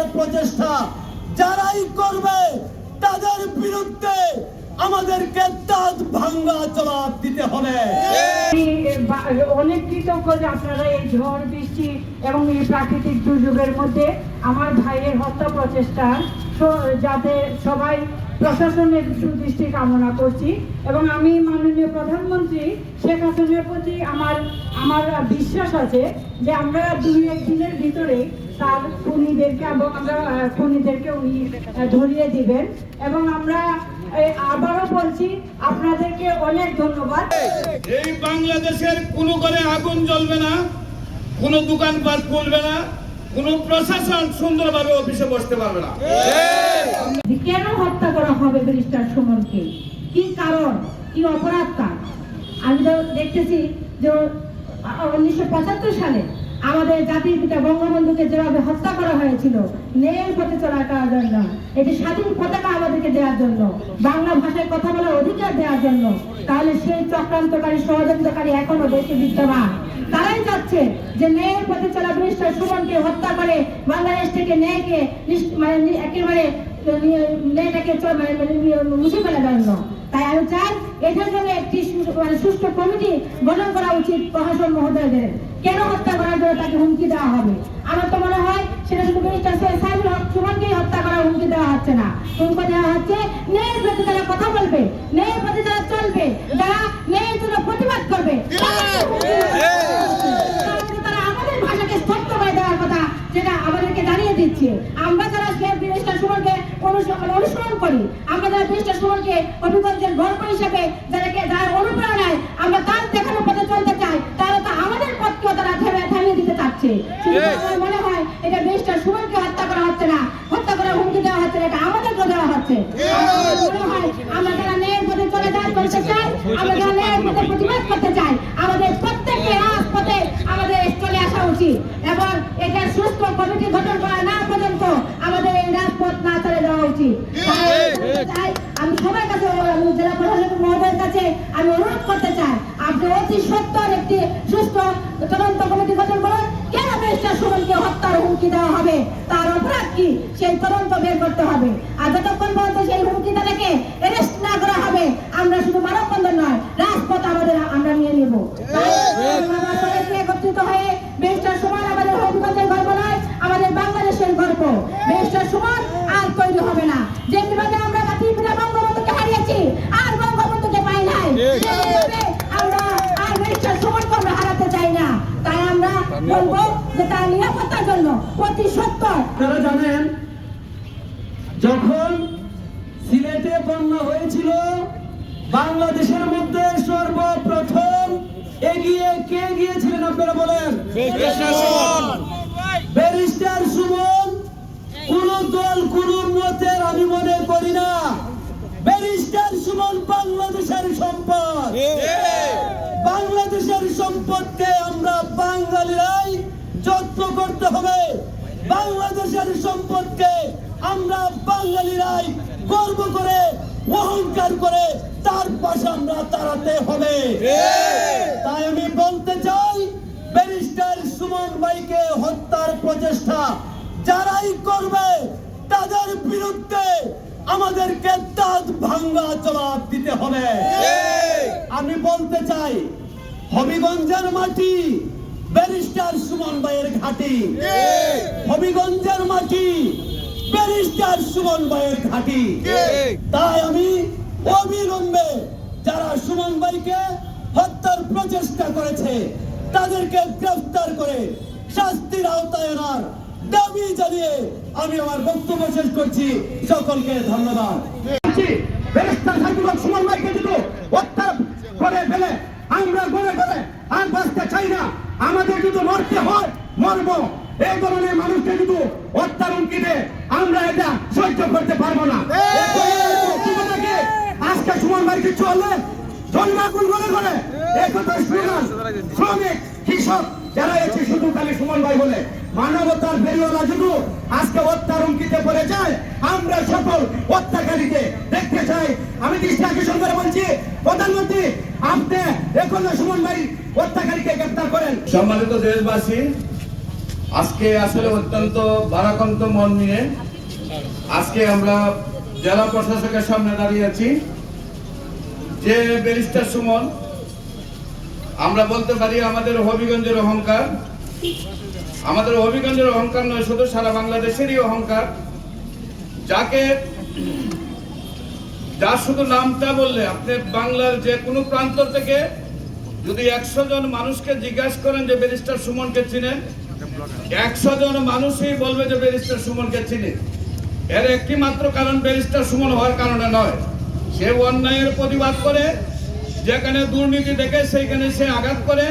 হত্যার প্রচেষ্টা যারাই করবে, তাদের বিরুদ্ধে আমাদেরকে দাঁত ভাঙ্গা জবাব দিতে হবে। অনেক কৃতজ্ঞ যে আপনারা এই ঝড় বৃষ্টি এবং এই প্রাকৃতিক দুর্যোগের মধ্যে আমার ভাইয়ের হত্যা প্রচেষ্টা যাতে সবাই প্রশাসনের সুদৃষ্টি কামনা করছি এবং আমি মাননীয় প্রধানমন্ত্রী শেখ হাসিনার প্রতি আমার আমার বিশ্বাস আছে যে আমরা দুই একদিনের ভিতরে তার খুনিদেরকে এবং আমরা খুনিদেরকে উনি ধরিয়ে দিবেন। এবং আমরা আবারও বলছি আপনাদেরকে অনেক ধন্যবাদ। এই বাংলাদেশের কোনো ঘরে আগুন জ্বলবে না কোনো দোকানপাট খুলবে না কোনো প্রশাসন সুন্দরভাবে অফিসে বসতে পারবে না। কেন হত্যা করা হবে ব্যারিস্টার সুমনকে? কি কারণ? কি অপরাধ তার? আমি তো দেখতেছি যে উনিশশো পঁচাত্তর সালে আমাদের জাতির পিতা বঙ্গবন্ধুকে যেভাবে হত্যা করা হয়েছিল, ন্যায়ের পথে চলার জন্য? এটি স্বাধীন পতাকা আমাদেরকে দেওয়ার জন্য, বাংলা ভাষায় কথা বলার অধিকার দেওয়ার জন্য। তাহলে সেই চক্রান্তকারী, ষড়যন্ত্রকারী এখনও দেশে বিদ্যমান। তারাই চাচ্ছে যে ন্যায়ের পথে চলা ব্যারিস্টার সুমনকে হত্যা করে বাংলাদেশ থেকে ন্যায়কে মানে একেবারে চ- মানে মানে মুছে ফেলে জন্য। তাই আমি চাই এটার জন্য একটি মানে সুষ্ঠু কমিটি গঠন করা উচিত প্রশাসন মহোদয়দের। কেন হত্যা করার জন্য তাকে হুমকি দেওয়া হবে? আমার তো মনে হয় সেটা শুধু সাইবুল হক সুমনকেই হত্যা করার হুমকি দেওয়া হচ্ছে না। হুমকি দেওয়া হচ্ছে ন্যায়ের প্রতি তারা কথা বলবে। ন্যায়ের প্রতি তারা চলবে যারা ন্যায়ের জন্য প্রতিবাদ করবে তাদেরকে হুমকি দেওয়া হচ্ছে। তার মানে তারা আমাদের ভাষাকে স্তব্ধ করে দেওয়ার কথা যেটা আমাদেরকে জানিয়ে দিচ্ছে আমরা যারা মিনিস্টার সুমনকে অনুসরণ অনুসরণ করি। আমরা যারা মিনিস্টার সুমনকে অভিজ্ঞতার গল্প হিসেবে যাদেরকে যারা অনুপ্রেরণায় আমরা তার দেখানো পথে চলতে চাই তারা তো আমাদের পথকেও তারা থেমে থামিয়ে দিতে চাচ্ছে। আমার মনে হয় এটা মিনিস্টার সুমনকে হত্যা করা হচ্ছে না হত্যা করার হুমকি দেওয়া হচ্ছে না এটা আমাদেরকে দেওয়া হচ্ছে। মনে হয় আমরা যারা ন্যায়ের পথে চলে যায় চলতে চাই আমরা যারা ন্যায়ের পথে প্রতিবাদ করতে চাই আমাদের প্রত্যেককে রাজপথে আমাদের চলে আসা উচিত এবং এটা সুস্থ কমিটি গঠন করা না পর্যন্ত আমাদের এই রাজপথ না চলে যাওয়া উচিত। তাই তাই আমি সবার কাছে জেলা প্রশাসক মহোদয়ের কাছে আমি অনুরোধ করতে চাই, আপনি অতি সত্তর একটি সুস্থ তদন্ত কমিটি গঠন করুন। কেন মিস্টার সুমনকে হত্যার হুমকি দেওয়া হবে? তার অপরাধ কি? সেই তদন্ত বের করতে হবে। আর যতক্ষণ পর্যন্ত সেই হুমকি তাদেরকে না করা হবে, আমরা শুধু মানববন্ধন নয়, রাজপথ আমাদের, আমরা নিয়ে নেব। একত্রিত হয়ে হবিগঞ্জের গর্ব নয়, আমাদের বাংলাদেশের গর্ব মিস্টার সুমন আর তৈরি হবে না যেভাবে আমরা জাতির পিতা বঙ্গবন্ধুকে হারিয়েছি আর বঙ্গবন্ধুকে পাই নাই সেভাবে আমরা আর মিস্টার সুমনকে আমরা হারাতে চাই না তাই আমরা বলব যে তার নিরাপত্তার জন্য প্রতি সত্তর তারা জানেন যখন সিলেটে বন্যা হয়েছিল বাংলাদেশের মধ্যে সর্বপ্রথম এগিয়ে কে গিয়েছিলেন আপনারা বলেন? ব্যারিস্টার সুমন কোন দল কোন বাংলাদেশের সম্পদকে আমরা বাঙালিরাই গর্ব করে অহংকার করে তার পাশে আমরা দাঁড়াতে হবে। তাই আমি বলতে চাই ব্যারিস্টার সুমন ভাইকে হত্যার প্রচেষ্টা যারাই করবে তাদের বিরুদ্ধে আমাদেরকে দাঁত ভাঙ্গা জবাব দিতে হবে। আমি বলতে চাই হবিগঞ্জের মাটি ব্যারিস্টার সুমন ভাইয়ের ঘাটি। হবিগঞ্জের মাটি ব্যারিস্টার সুমন ভাইয়ের ঘাটি। তাই আমি অবিলম্বে যারা সুমন ভাইকে হত্যার প্রচেষ্টা করেছে তাদেরকে গ্রেফতার করে শাস্তির আওতায় আনার দাবি জানিয়ে আমি আমার বক্তব্য শেষ করছি। সকলকে ধন্যবাদ। ব্যারিস্টার সাইদুল সুমন ভাইকে যদি হত্যা করে ফেলে। আমরা গড়ে ফেলে আর বাঁচতে চাই না। আমাদের কিন্তু মরতে হয় মরব। এই ধরনের মানুষকে কিন্তু হত্যার হুমকিতে আমরা এটা সহ্য করতে পারব না। আজকে সুমন ভাই কিছু হলে জন্মাকুল মনে করে একথা শ্রমিক কৃষক যারা এসে শুধু তাহলে সুমন ভাই বলে। মানবতার বেরিওয়ালা শুধু আজকে হত্যার হুমকিতে পড়ে যায়। আমরা সকল হত্যাকারীকে দেখতে চাই। আমি দৃষ্টি আকর্ষণ করে বলছি, প্রধানমন্ত্রী, আপনি এখন সুমন ভাই হত্যাকারীকে গ্রেপ্তার করেন। সম্মানিত দেশবাসী, আজকে আসলে অত্যন্ত ভারাক্রান্ত মন নিয়ে আজকে আমরা জেলা প্রশাসকের সামনে দাঁড়িয়ে আছি। যে ব্যারিস্টার সুমন, আমরা বলতে পারি আমাদের হবিগঞ্জের অহংকার। আমাদের হবিগঞ্জের অহংকার নয়, শুধু সারা বাংলাদেশেরই অহংকার। যাকে যার শুধু নামটা বললে, আপনি বাংলার যে কোনো প্রান্ত থেকে যদি একশো জন মানুষকে জিজ্ঞাসা করেন যে ব্যারিস্টার সুমনকে চিনেন, একশো জন মানুষই বলবে যে ব্যারিস্টার সুমনকে চিনে। এর একটি মাত্র কারণ ব্যারিস্টার সুমন হওয়ার কারণে নয়। সে অন্যায়ের প্রতিবাদ করে, যেখানে দুর্নীতি দেখে সেইখানে সে আঘাত করে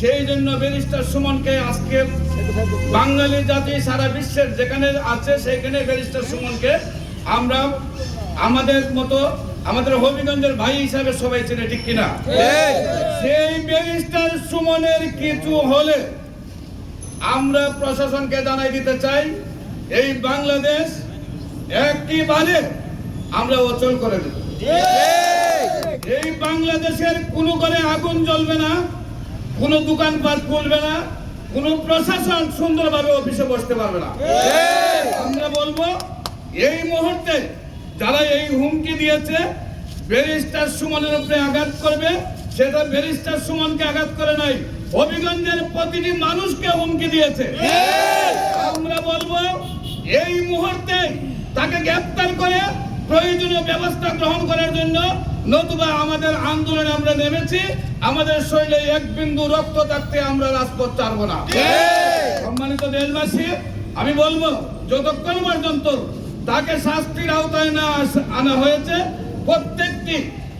সেই জন্য ব্যারিস্টার সুমনকে আজকে বাঙালি জাতি সারা বিশ্বের যেখানে আছে সেখানে ব্যারিস্টার সুমনকে আমরা আমাদের মতো আমাদের হবিগঞ্জের ভাই হিসাবে সবাই চেনে ঠিক কিনা? সেই ব্যারিস্টার সুমনের কিছু হলে আমরা প্রশাসনকে জানাই দিতে চাই এই বাংলাদেশ একটিবারে আমরা অচল করে দেব। এই বাংলাদেশের কোনো করে আগুন জ্বলবে না। কোনো দোকানপাট খুলবে না কোনো প্রশাসন সুন্দরভাবে অফিসে বসতে পারবে না। আমরা বলব এই মুহূর্তে যারা এই হুমকি দিয়েছে ব্যারিস্টার সুমনের উপরে আঘাত করবে সেটা ব্যারিস্টার সুমনকে আঘাত করে নাই হবিগঞ্জের প্রতিটি মানুষকে হুমকি দিয়েছে। আমরা বলব এই মুহূর্তে তাকে গ্রেপ্তার করে প্রয়োজনীয় ব্যবস্থা গ্রহণ করার জন্য নতুবা আমাদের আন্দোলনে আমরা নেমেছি। আমাদের শরীরে এক বিন্দু রক্ত থাকতে আমরা রাজপথ ছাড়ব না। সম্মানিত দেশবাসী আমি বলব যতক্ষণ পর্যন্ত তাকে শাস্তির আওতায় না আনা হয়েছে প্রত্যেকটি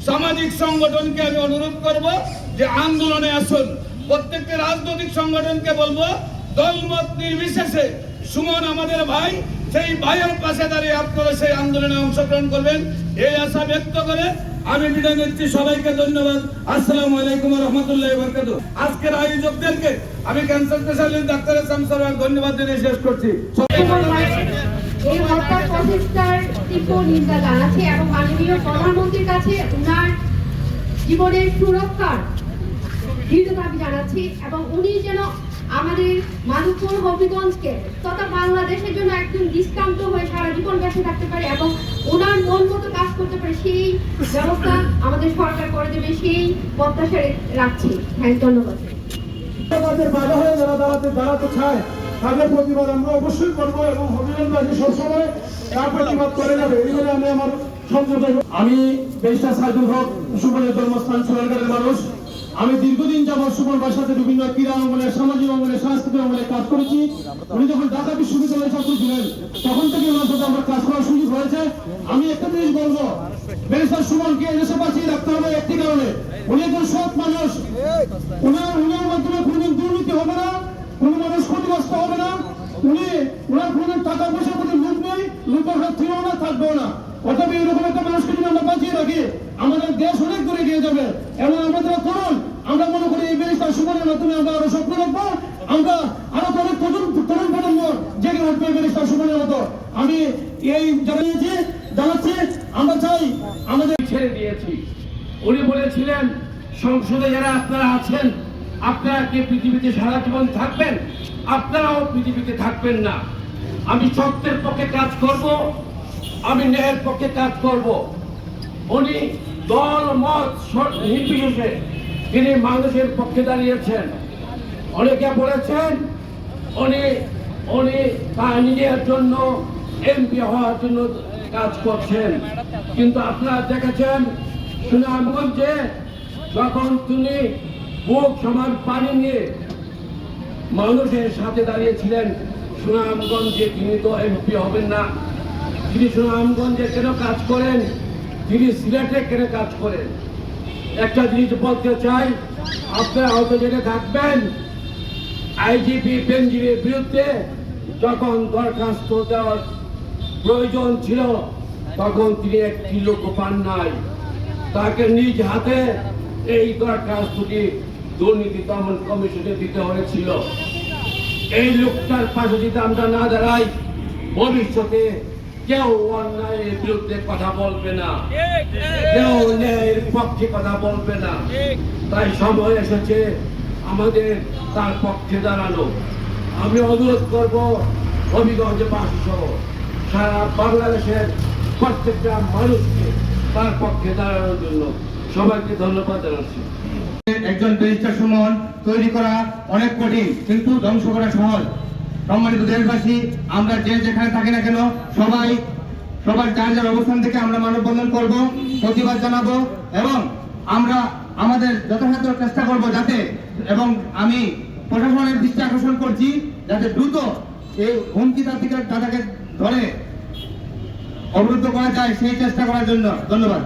সামাজিক সংগঠনকে আমি অনুরোধ করব যে আন্দোলনে আসুন। প্রত্যেকটি রাজনৈতিক সংগঠনকে বলব দলমত নির্বিশেষে সুমন আমাদের ভাই সেই ভাইয়ের পাশে দাঁড়িয়ে আপনারা সেই আন্দোলনে অংশগ্রহণ করবেন। এই আশা ব্যক্ত করে আমি বিদায় নিচ্ছি। সবাইকে ধন্যবাদ। আসসালামু আলাইকুম রহমতুল্লাহ বরকাত আজকের আয়োজকদেরকে আমি ক্যান্সার স্পেশালিস্ট ডাক্তার শামসার ধন্যবাদ জানিয়ে শেষ করছি। এই হত্যা প্রচেষ্টার তীব্র নিন্দা জানাচ্ছি এবং মাননীয় প্রধানমন্ত্রীর কাছে উনার জীবনের সুরক্ষার দৃঢ় দাবি জানাচ্ছি এবং উনি যেন আমাদের মাধবপুর হবিগঞ্জকে তথা বাংলাদেশের জন্য একদম দৃষ্টান্ত হয়ে সারা জীবন বেঁচে থাকতে পারে এবং ওনার মন মতো কাজ করতে পারে সেই ব্যবস্থা আমাদের সরকার করে দেবে সেই প্রত্যাশা রাখছি। হ্যাঁ ধন্যবাদ। বাধা হয়ে যারা দাঁড়াতে দাঁড়াতে চায় তাদের প্রতিবাদ আমরা অবশ্যই করব এবং হবিগঞ্জবাসী সবসময় তার প্রতিবাদ করে যাবে। এই বলে আমি আমার আমি বেশটা সাইদুল হক সুমনের জন্মস্থান সোনারগাঁয়ের মানুষ। আমি দীর্ঘদিন যাবৎ সুমনবার সাথে বিভিন্ন ক্রীড়া অঙ্গনে, সামাজিক অঙ্গনে, সাংস্কৃতিক অঙ্গনে কাজ করেছি। উনি যখন ঢাকা বিশ্ববিদ্যালয়ের ছাত্র ছিলেন, তখন থেকে ওনার সাথে আমার কাজ করার সুযোগ হয়েছে। আমি একটা জিনিস বলব ব্যারিস্টার সুমনকে এদেশে বাঁচিয়ে রাখতে হবে একটি কারণে। উনি একজন সৎ মানুষ। ওনার ওনার মাধ্যমে কোনোদিন দুর্নীতি হবে না, কোনো মানুষ ক্ষতিগ্রস্ত হবে না। উনি ওনার কোনোদিন টাকা পয়সার প্রতি লোভ নেই না, থাকবেও না। অথবা এরকম একটা মানুষকে যদি আমরা রাখি আমাদের দেশ অনেক দূরে গিয়ে যাবে। এবং আমরা যারা তরুণ, আমরা মনে করি এই ব্যারিস্টার সুমনের মাধ্যমে আমরা আরও স্বপ্ন রাখব। আমরা আরও অনেক তরুণ তরুণ প্রজন্ম জেগে উঠবে ব্যারিস্টার সুমনের মতো। আমি এই জানিয়েছি, জানাচ্ছি, আমরা চাই আমাদের ছেড়ে দিয়েছি। উনি বলেছিলেন, সংসদে যারা আপনারা আছেন, আপনারা কি পৃথিবীতে সারা জীবন থাকবেন? আপনারাও পৃথিবীতে থাকবেন না। আমি সত্যের পক্ষে কাজ করব, আমি ন্যায়ের পক্ষে কাজ করব। উনি দল, মত নির্বিশেষে তিনি মানুষের পক্ষে দাঁড়িয়েছেন। অনেকে বলেছেন উনি উনি তার নিজের জন্য এমপি হওয়ার জন্য কাজ করছেন। কিন্তু আপনারা দেখেছেন সুনামগঞ্জে যখন তিনি বুক সমান পানি নিয়ে মানুষের সাথে দাঁড়িয়েছিলেন, সুনামগঞ্জে তিনি তো এমপি হবেন না। তিনি সুনামগঞ্জে কেন কাজ করেন? তিনি সিলেটে কেন কাজ করেন, একটা জিনিস বলতে চাই, আপনারা হয়তো জেনে থাকবেন, আইজিপি বেঞ্জিরের বিরুদ্ধে যখন দরখাস্ত দেওয়ার প্রয়োজন ছিল, তখন তিনি একটি লোক পান নাই। তাকে নিজ হাতে এই দরখাস্তটি দুর্নীতি দমন কমিশনে দিতে হয়েছিল। এই লোকটার পাশে যদি আমরা না দাঁড়াই, ভবিষ্যতে কেউ অন্যায়ের বিরুদ্ধে কথা বলবে না। কেউ ন্যায়ের পক্ষে কথা বলবে না। তাই সময় এসেছে আমাদের তার পক্ষে দাঁড়ানো। আমি অনুরোধ করব হবিগঞ্জবাসী সহ সারা বাংলাদেশের প্রত্যেকটা মানুষকে তার পক্ষে দাঁড়ানোর জন্য সবাইকে ধন্যবাদ জানাচ্ছি। একজন ব্যারিস্টার সুমন তৈরি করা অনেক কঠিন কিন্তু ধ্বংস করা সহজ। সম্মানিত দেশবাসী, আমরা যে যেখানে থাকি না কেন, সবাই, সবার যার যার অবস্থান থেকে আমরা মানববন্ধন করব, প্রতিবাদ জানাব এবং আমরা আমাদের যথাসাধ্য চেষ্টা করব যাতে, এবং আমি প্রশাসনের দৃষ্টি আকর্ষণ করছি যাতে দ্রুত এই হুমকি দাদাকে ধরে অবরুদ্ধ করা যায় সেই চেষ্টা করার জন্য। ধন্যবাদ।